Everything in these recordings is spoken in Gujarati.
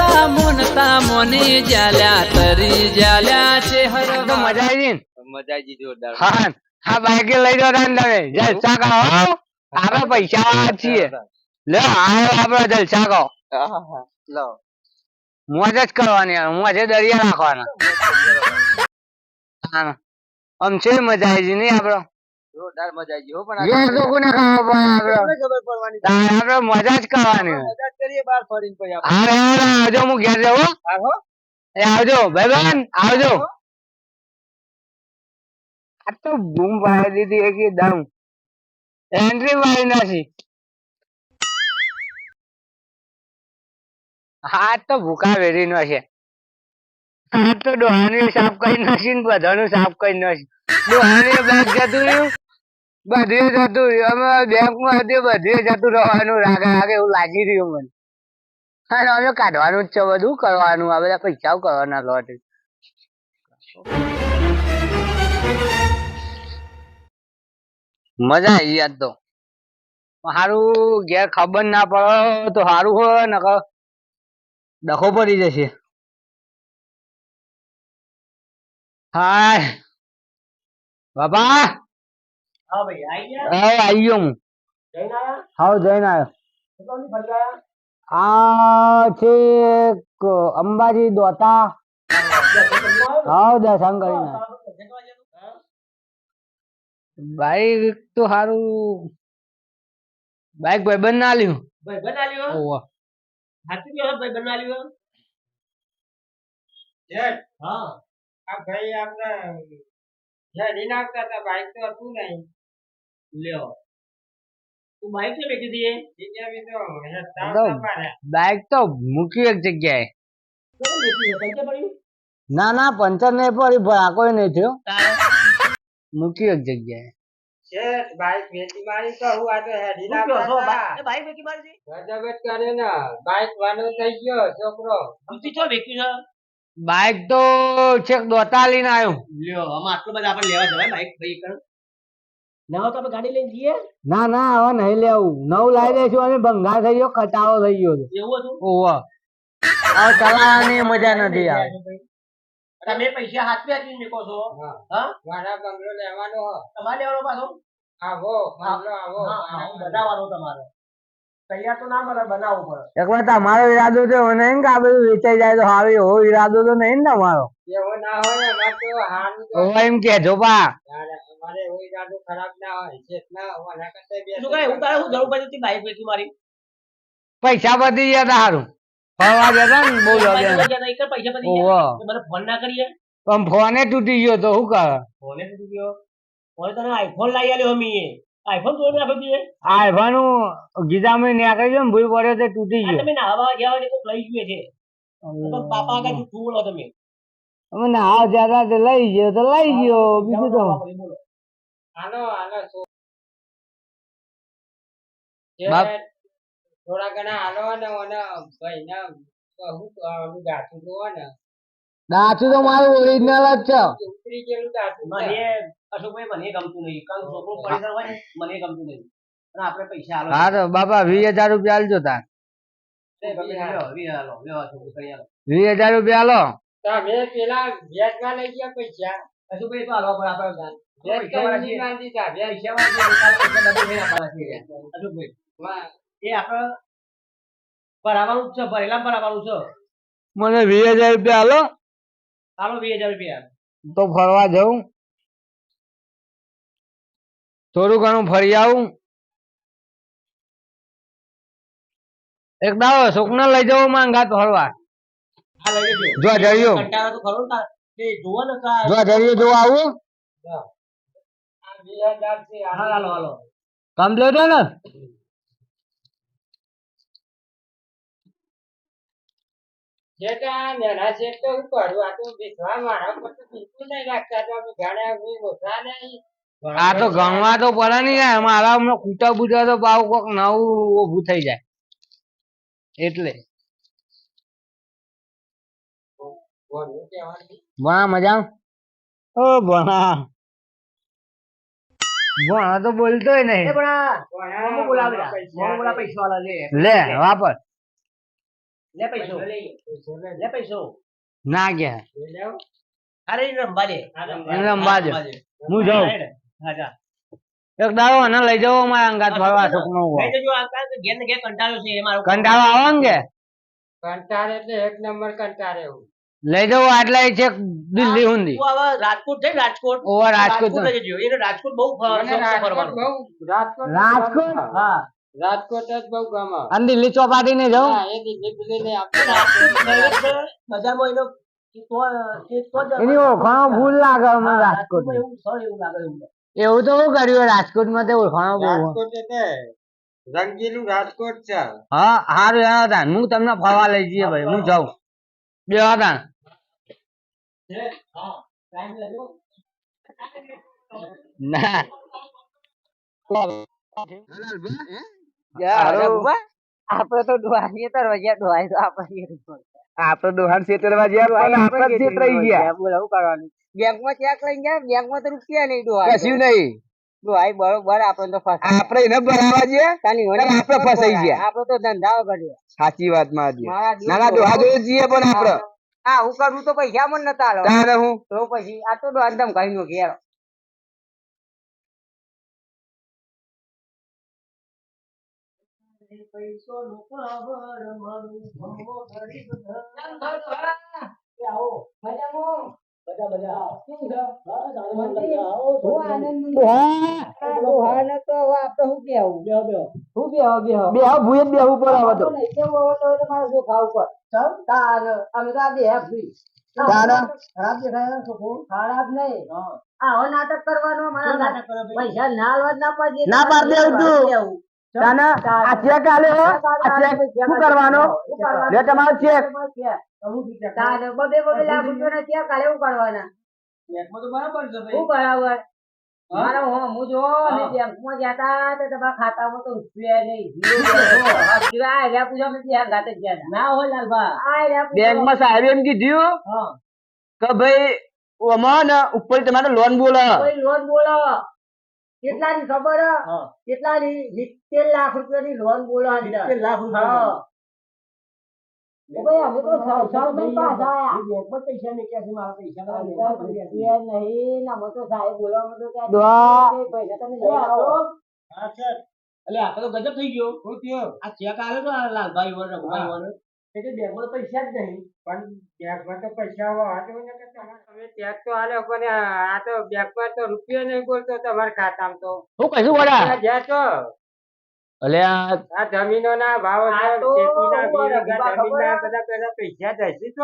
મોનતા મોનતા મોની જાલ્યા તરી જાલ્યા છે તો મજા આવી મજા આવી જોરદાર હા હા. બાઈક લઈ જાઓ તમે. જલસા કરો આપણે પૈસા છીએ. લે આયો આપણે જલસા કરો લો મોજ જ કરવાની મોજે દરિયા રાખવાના. આમ છે મજા આવી નહીં આપડે? જોરદાર મજા આવી હો પણ ઘેર તો કોને ખબર પડે આપડે? ખબર પડવાની આપડે મજા જ કરવાની મજા કરીએ બહાર ફરીને પછી આપણે. હા આવજો હું ઘેર જવું. એ આવજો ભાઈબંધ આવજો. આ તો બૂમ પાડી દીધી એકદમ એન્ટ્રી મારી નાખી. હા તો ભૂખા વેરી નો છે આ તો ડોહાની સાફ કરી નાખી ને બધાનું સાફ કરી નાખી. ડોહાની બેંક જતું રહ્યું? બધે જતું રહ્યું. અમે બેંકમાં હતી, બધે જતું રહેવાનું રાગે રાગે એવું લાગી રહ્યું મને. અને અમે કાઢવાનું જ છે, બધું કરવાનું, આ બધા પૈસાઓ કરવાના લોટ મજા આવી યાદ તો. હારું, ઘેર ખબર ના પડે તો સારું હોય, નકર ડખો પડી જશે. હાય. બાપા હા ભાઈ આઈ ગયા? હવે આવી ગયો હું. જઈને આવ્યા હા જઈને આવ્યો આ છે અંબાજી દોતા. હાવ દર્શન કરીને. બાઈક તો હારું. બાઈક ભાઈ ના લ્યું ભાઈ બનાવ્યો ઓહો. હાથી ગયો ભાઈ બનાવ્યો જેટ હા. આ ભાઈ આપણે જે રીન આવતા હતા બાઈક તો હતું નહીં. લ્યો. તું બાઈક છે મેકી દીએ જગ્યા બી તો તો બાઈક તો મૂકી એક જગ્યાએ. તો ના ના પંચર નહીં પડી પણ આ કોઈ નહીં થયો. મૂકી એક જગ્યાએ. છે બાઈક વેચી મારી તો હું આ તો હેડી ના બાઈક વેચી મારી ગજબ જ કરે ને. બાઈક વાનો થઈ ગયો છોકરો. તું ચો વેચ્યું છે? બાઈક તો છેક દોતા લઈને આવ્યો લ્યો આમાં આટલું બધું આપણે લેવા જવાય બાઇક ભાઈ કર. ના તો આપણે ગાડી લઈને જઈએ? ના ના હવે નહીં લેવું નવ લાવી દઈશું અને ભંગાર થઈ ગયો કટાવો થઈ ગયો છે. એવું હતું? ઓહો હવે ચલાવવાની મજા નથી આવે. તમે પૈસા હાથે આપીને મેકો છો. હા. મારા બંગલો લેવાનો. તમારે લેવાનો પાછો? આવો આવો. આવો બનાવવાનો તમારે. તૈયાર તો ના મળે બનાવવું પડે. એકવાર તમારો ઈરાદો તો એવો નહીં કે આ બધું વેચાઈ જાય તો સારું એવો ઈરાદો તો નહીં ને તમારો. હોય એમ કેજો પા તારે અમારે એવું ઈરાદો ખરાબ ના હોય ચેત ના હોવાના કરતા બે શું કહે હું તારે હું જરૂર પડી બાઈક વેચી મારી? પૈસા બધી ગયા તા સારું ફરવા જતા ને બહુ ફોન ના કરીએ પણ ફોને તૂટી ગયો તો શું કરે? ફોને તૂટી ગયો. ફોન તને આઈફોન લઈ આવ્યો મી આઈફોન નાખો ગયો ભૂલ પડ્યો તો તૂટી ગયો. તમે નાહવા ગયા હોય તો લઈ ગયું છે. તો આગળ જૂઠું તમે. અમે ના જ્યાદા તો લઈ ગયો તો લઈ ગયો. બીજું તો. આનો આનો બાપ. થોડા ઘણા ને મને ભાઈ ને કહું તો આનું ગાઠું જોવો ને દાચું તો મારું ઓરિજિનલ જ છે. ગયેલું ગાઠું. અશોકભાઈ મને ગમતું નહીં. કારણ કે છોકરો પૈસા હોય ને મને ગમતું નહીં. અને આપણે પૈસા હાલો હા તો બાપા વીસ હજાર રૂપિયા આલજો તાર. વીસ હજાર. રૂપિયા આલો. તમે પેલા વ્યાજમાં લઈ ગયા પૈસા? અશોકભાઈ તો હાલવા પડે આપણે વ્યાજ કઈ નહીં દીધા? વ્યાજ અશોકભાઈ એ આપણે ભરાવાનું છે ભરેલા ભરાવાનું છે. મને વીસ હજાર રૂપિયા આલો. હાલો વીસ હજાર રૂપિયા. તો ફરવા જવું થોડું ઘણું ફરી આવું. એક દાવો સુકના લઈ જવો માંગા તો ફરવા હા લઈ લેજો જો તાર. જો જઈએ જો આવું કમ્પ્લીટ જેટા નેના છે તો વિશ્વા મારા પર નહીં રાખતા. તો અમે મોટા નહીં. આ તો ગણવા તો પડે નહીં યાર મારા કૂટા બૂટા તો ભાવ કોક નવું ઊભું થઈ જાય. એટલે. ભણા મજા ઓ ભણા. ભણા તો બોલતોય નહીં. લે. લે વાપર. લે પૈસો. લે પૈસો. ના ગયા. અરે એને રમવા દે. એને દે. હું જાઉં. હા એક દાડો અને લઈ જવો મારા અંગાત ફરવા સુખનો લઈ જજો આ કાં કે ઘેર ને ઘેર કંટાળ્યો છે એ મારો. કંટાળો આવે ને કે? કંટાળે એટલે એક નંબર કંટાળે હું. લઈ જવો આટલા છે દિલ્હી હુંદી. તું હવે રાજકોટ જઈ રાજકોટ. ઓ રાજકોટ લઈ જજો. એને રાજકોટ બહુ ફરવાનું છે રાજકોટ બહુ રાજકોટ રાજકોટ? હા. રાજકોટ જ બહુ ગમે. અને દિલ્હી ચોપાટી ને જાઉં હા, એ દિલ્હી ને આપણે છે, બજારમાં એનો એની ઓળખાણો ભૂલ લાગે મને રાજકોટ એવું સરળ એવું લાગે એવું એવું તો શું કર્યું રાજકોટમાં તે ઓળખાણો બહુ રંગીલું રાજકોટ છે. હા હારું એના તાન હું તમને ફરવા લઈ જઈએ ભાઈ હું જાઉં. બે તાન. છે હા ટાઈમ લાગ્યો. ના. આપડે તો ડોહાઈએ તો રજા તો આપડે દોહાન સેતરવા ગયા આપડે જ રહી ગયા. બોલાવું કરવાનું? બેંકમાં ચેક લઈને ગયા બેંકમાં તો રૂપિયા નહીં ડોહાઈ કશું નહીં. ડોહાઈ બરોબર આપણે તો ફસાય આપડે એને ભરાવા ગયા તાની અને આપણે ફસાઈ ગયા. આપણે તો ધંધા કરીએ. સાચી વાતમાં ના ના દોહા જોડે જઈએ પણ આપડે હા. હું કરું તો પૈસા મને નતા આલો. તારે હું. તો પછી આ તો ડોહાને કઈ નો ઘેર. પૈસો નો ખબર મારું ભમો ગરીબ ધન. ધન આવો. બધા પડે પડે ને નાટક કરવાનો? પૈસા ના ના પાડીએ દેવું તું. દેવું. તાને આ ચેક આલે ચેક શું કરવાનો લે તમારો ચેક બબે બબે લાખ રૂપિયાના ચેક આલે એવું કરવાના તો બરાબર છે શું ભાઈ બરાબર મારા હો હું જો અમે હા. બેંકમાં ગયા તો તમારા ખાતામાં તો રૂપિયા નહીં આ રહ્યા પૂછો અમે ત્યાં ગાતે ગયા ના હોય લાલભા. આ બેંકમાં સાહેબ એમ કીધું હા. કે ભાઈ ઓમાં ને ઉપર તમારે લોન બોલો લોન બોલો કેટલાની ખબર? કેટલાની? સિત્તેર લાખ રૂપિયાની લોન બોલો. સિત્તેર લાખ રૂપિયા. ભાઈ અમે તો સાવ સાવ આયા. પૈસા ને ક્યાંથી મારા પૈસા ના અંદર બેંકમાં રૂપિયા નહીં ને અમે સાહેબ બોલવામાં તો કાંઈ પૈસા તમે લઈ આવો. હા સર. એટલે આ તો ગજબ થઈ ગયો. શું થયો? આ ચેક આવ્યો તો લાલભાઈ વર રઘુભાઈ વર. એટલે બેંકમાં તો પૈસા જ નહીં પણ બેંકમાં તો પૈસા વાંચો ને કે તમારે તમે ચેક તો આલ્યો પણ આ તો બેંકમાં તો રૂપિયો નહીં બોલતો તમારા ખાતામાં તો. શું કહીશું વડા જ્યાં છો? અલે આ જમીનોના ભાવ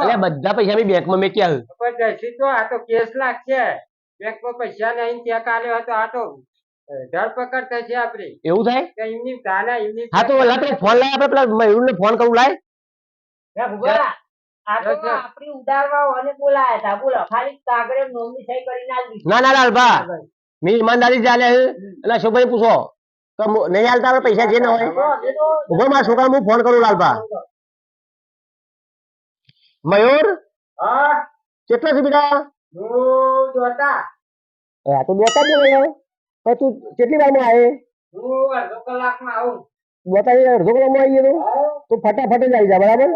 અલે બધા પૈસા બી બેંકમાં મેક્યા પણ તો આ તો કેસ લાગશે બેંકમાં પૈસા નહીં ત્યાં કાલે હતો આ તો ધરપકડ થશે આપડી એવું થાય? એમની તાના એમની હા તો ઓલા પેલા ફોન લાય આપણે પેલા મયુર ને ફોન કરું લાય. ભૂગોળા, આ તો અચ્છા. આપણી અને બોલાયા હતા. બોલો ખાલી કાગળે નોંધણી સહી કરીને આલી ના ના લાલભા. મેં ઈમાનદારી ચાલે એટલે છોકરી પૂછો. તો નહીં હાલતા આપણે પૈસા જે ના હોય. ઊભો મારા છોકરા હું ફોન કરું લાલભા. મયુર? કેટલો છે બેટા? આ તો દોતા જ નહીં તું કેટલી વારમાં આવે? અડધો કલાકમાં આવું. અડધો કલાકમાં આવી ગયો તું ફટાફટ જ આવી જા બરાબર.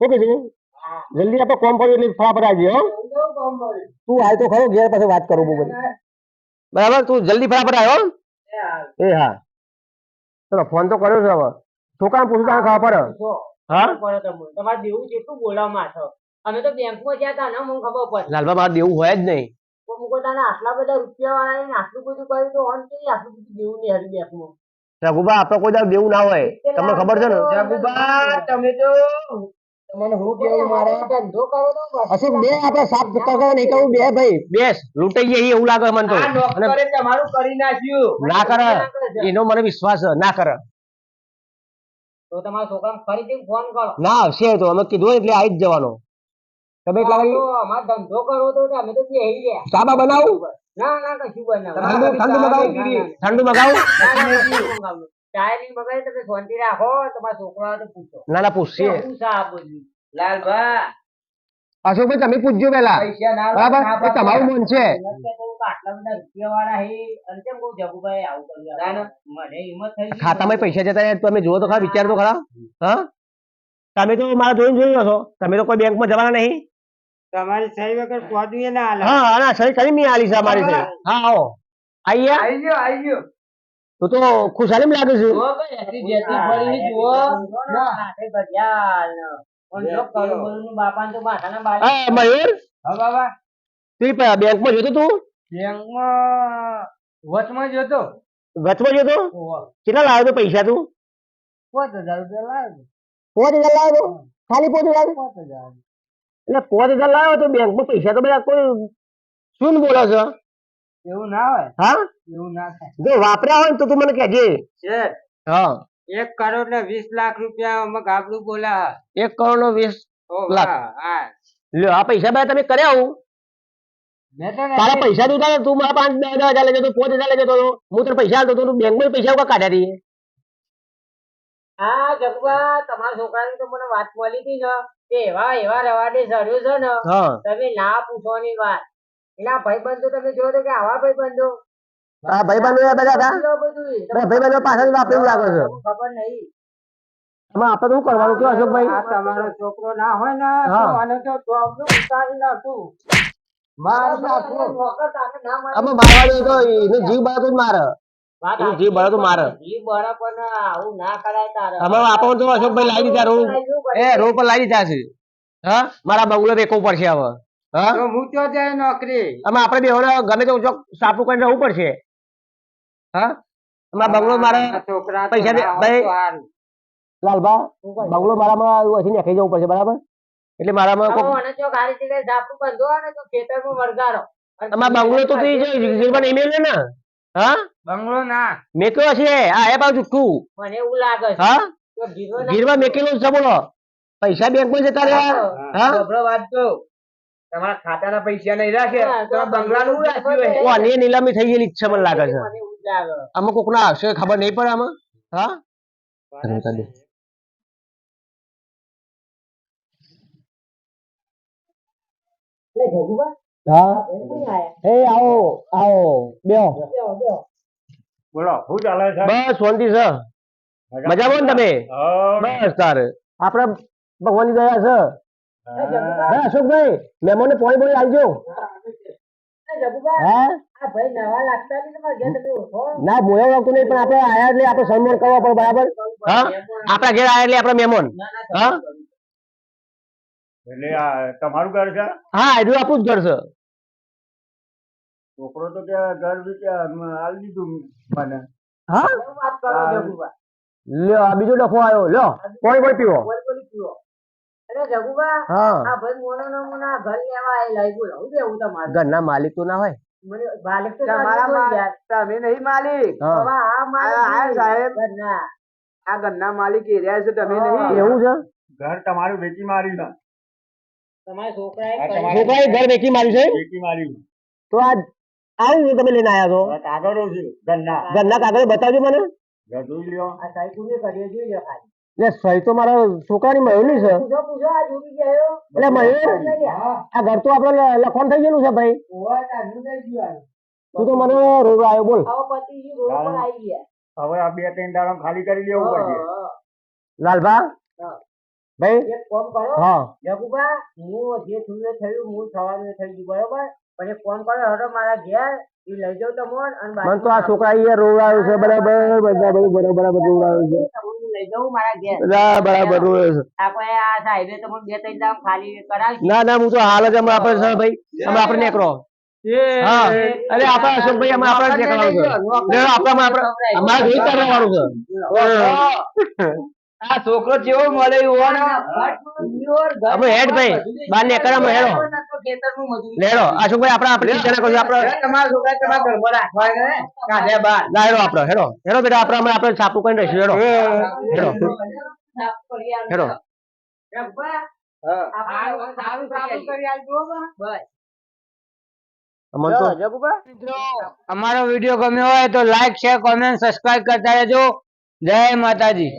શું કીધું? જલ્દી આપણે કોમ કર્યું એટલે ફટાફટ આવી હો. તો હાલ તો ખરો ઘેર પાસે વાત કરું બરાબર? તું જલ્દી ફટાફટ આવ્યો એ હા. ચલો ફોન તો કર્યો છે હવે. છોકરાને પૂછું ત્યાં ખબર હા. તમારે દેવું જેટલું બોલાવવામાં છો? અમે તો બેંકમાં ગયા હતા ને મને ખબર પડે. લાલભા મારે દેવું હોય જ નહીં. તો આટલા બધા રૂપિયા વાળા આટલું બધું કર્યું તો ઓન કેવી આટલું બધું દેવું નહીં હરી બેંકમાં. રઘુબા આપણે કોઈ દેવું ના હોય. તમને ખબર છે ને? જગુબા, તમે તો તમને હું કેવું મારે ધંધો કરો તો. અશોક બે આપણે સાફ કરો નહીં કહું બે ભાઈ બેસ લૂંટાઈ જઈએ એવું લાગે મને તો ડોક્ટરે તમારું કરી નાખ્યું ના કરે એનો મને વિશ્વાસ ના કરે તો તમારા છોકરાને ફરીથી ફોન કરો ના આવશે તો અમે કીધું એટલે આવી જ જવાનો તમે એટલા વાગે તો ધંધો કરવો તો અમે તો બેહી ગયા ચાબા બનાવું ના ના કશું બનાવો. મગાવું ઠંડુ મગાવું તમે શાંતિ રાખો તમારા પૂછો. ના ના પૂછીએ? લાલભા. અશોકભાઈ તમે પૂછજો પેલા બરાબર? એ તમારું મન છે. ખાતામાં પૈસા જતા રહ્યા તમે જુઓ તો ખરા વિચાર તો ખરા. હા? તમે તો મારા જોઈને જોઈ છો. તમે તો કોઈ બેંકમાં જવાના નહીં. તમારી સહી વગર પોદું ના હાલે. હા ના સહી કરી મેં આલી છે અમારી સહી હા આવો. આઈએ આઈ ગયો આઈ ગયો. તો તો ખુશાલી લાગે છે. તો બાબા. તું જોતો તું? બેંકમાં વચમાં જતો. વચમાં જોતો? કેટલા લાવ્યો તો પૈસા તું? પાંચ હજાર રૂપિયા લાવ્યો પાંચ હજાર લાવ્યો ખાલી પાંચ હજાર? પાંચ હજાર. એટલે પાંચ હજાર લાવ્યો તો બેંકમાં પૈસા તો બધા કોઈ શું બોલો છો? એવું ના હોય? હા? એવું ના થાય. જો વાપર્યા હોય ને તો તું મને કહેજે. છે હા. એક કરોડ ને વીસ લાખ રૂપિયા અમે ગાબડું બોલા એક કરોડ નો વીસ લાખ. લ્યો આ પૈસા ભાઈ તમે કર્યા હું. તારા પૈસા તું તું મારા પાંચ દસ હજાર લઈ જતો પાંચ હજાર લઈ હું તને પૈસા કાઢ્યા રહીએ હા જગવા તમારા છોકરાની તો મને વાત મળી હતી ને એવા એવા રવાડે ચડ્યો છે ને તમે ના પૂછવાની વાત. એના ભાઈબંધો તમે જોયો તો કે આવા ભાઈબંધો? આ ભાઈબંધો એ બધા હતા? સમજો બધું એ. બધા ભાઈબંધો પાછળ વાપરેલું લાગે છે. ખબર નહીં. આમાં આપણે શું કરવાનું કયો અશોકભાઈ? આ તમારો છોકરો ના હોય ને તો આને તો જોબનું ઉતારી નાખું. માર નાખું. નોકર તારે ના મારે. આમાં મારવાડી તો એનો જીવ બળે તો મારે. જીવ બળે તો મારે. જીવ બળે પણ આવું ના કરાય તારે. આમાં આપણને તો અશોકભાઈ લાવી દીધા રોડ એ રૂ પર લાવી દીધા છે. હા? મારા બંગલો વેચવો પડશે હવે. હા? હું તો જાય નોકરી? આમાં આપણે બે ગમે તે ચોક સાપુ કરીને રહેવું પડશે. હા? આમાં બંગલો મારે છોકરા તો પૈસા દે- ના હોય ભાઈ. લાલબા બંગલો મારામાં હજી નાખી જવું પડશે બરાબર? એટલે મારામાં કોક જો ગાડી જગ્યાએ ઝાપટું બંધો અને તો ખેતરમાં વળગાડો આમાં બંગલો તો તું જીવન ઈમેલ ને હા? બંગલો ના. મેક્યો છે? આ એ બાજુ તું. મને એવું લાગે છે. હા? ગીરમાં મેકેલું છે બોલો પૈસા બેંકમાં જતા રહ્યા. હા વાત તો તમારા ખાતાના પૈસા નહીં રાખે તો બંગલાનું રાખ્યું હોય? આની નીલામી થઈ ગયેલી છે મને લાગે છે. આમાં કોક ના આવશે ખબર નહીં પડે આમાં. હા? એટલે જગુબા, હા? એ નહીં આયા. એ આવો આવો બેહો. બેહો, બેહો. બોલો શું ચાલે છે? બસ શાંતિ છે. મજામાં? ને તમે? બસ તારે. આપણે ભગવાનની દયા છે. હા અશોકભાઈ મહેમાનને પાણી બોલી આવજો એ જગુબા, હા? આ ભાઈ નવા લાગતા નહીં? ના પણ આપણે આયા એટલે આપણે સન્માન કરવા પડે બરાબર? હા આપણા ઘેર આયા એટલે આપણે મહેમાન હા? એટલે આ તમારું ઘર છે? હા એટલું આપણું જ ઘર છે. છોકરો તો કે ઘર બી આલી દીધું મને. હા? લ્યો આ બીજો ડફો આવ્યો લ્યો પાણી બોલ પીવો. ઘરના માલિક તો ના હોય. તમે નહીં માલિક આ માલિક આ- આ નહીં. સાહેબ. ઘરના. માલિક એરિયા છે તમે. નહીં એવું છે ઘર તમારું વેચી માર્યું છે તમારા છોકરાએ. છોકરાએ ઘર વેચી માર્યું છે વેચી માર્યું તો આ આવું તમે લઈને આવ્યા છો કાગળો છે ઘરના ઘરના કાગળ બતાવજો મને આ સાયકુને કરીએ જોઈ લો ખાલી. એટલે સહી તો મારા છોકરાની મયુરની છે. પૂછો પૂછો આ જોડી ગયો એટલે મયુર? આ ઘર તો આપડે લખવાનું થઈ ગયેલું છે ભાઈ. થઈ ગયું આ. તું તો મને રોડ આવ્યો બોલ. આવો પતિજી રોડ પર આવી ગયા. હવે આ બે ત્રણ દાડા ખાલી કરી લેવું પડશે. લાલભા? ભાઈ? એક કોમ કરો. હા. જગુબા હું જે થયું થયું હું થવાનું થઈ ગયું બરોબર? પણ એક ફોન કરો હરો મારા ઘેર એ લઈ જાઉં તમોન અને મને તો આ છોકરા અહીંયા રોગ આવ્યો છે બરાબર બધા બધું બરાબર બરાબર રોગ આવ્યો છે. લઈ જાઉં મારા ઘેર. બધા બરાબર રોગ આવ્યો છે આપણે આ સાહેબે તમને બે ત્રણ દામ ખાલી કરાવી ના ના હું તો હાલ જ અમે આપણે ભાઈ અમે આપણે નીકળો. હા. અરે આપણા અશોકભાઈ અમે આપણે જ છે. અમારે કરવાનું છે. આ છોકરો જેવો મળે એવો ને. આપણે હેડ ભાઈ બાર નીકળ અમે હેડો. લેડો અશોકભાઈ આપણે આપણે ચિંતા ના આપણે તમારા છોકરા તમારા ઘરમાં રાખવા કાઢ્યા બાર ના આપણે હેડો હેડો બેટા આપણે અમે આપણે છાપું કરીને રહીશું હેડો. હેડો. હેડો. અમારો વીડિયો ગમ્યો હોય તો લાઈક શેર કોમેન્ટ સબસ્ક્રાઇબ કરતા રહેજો. જય માતાજી.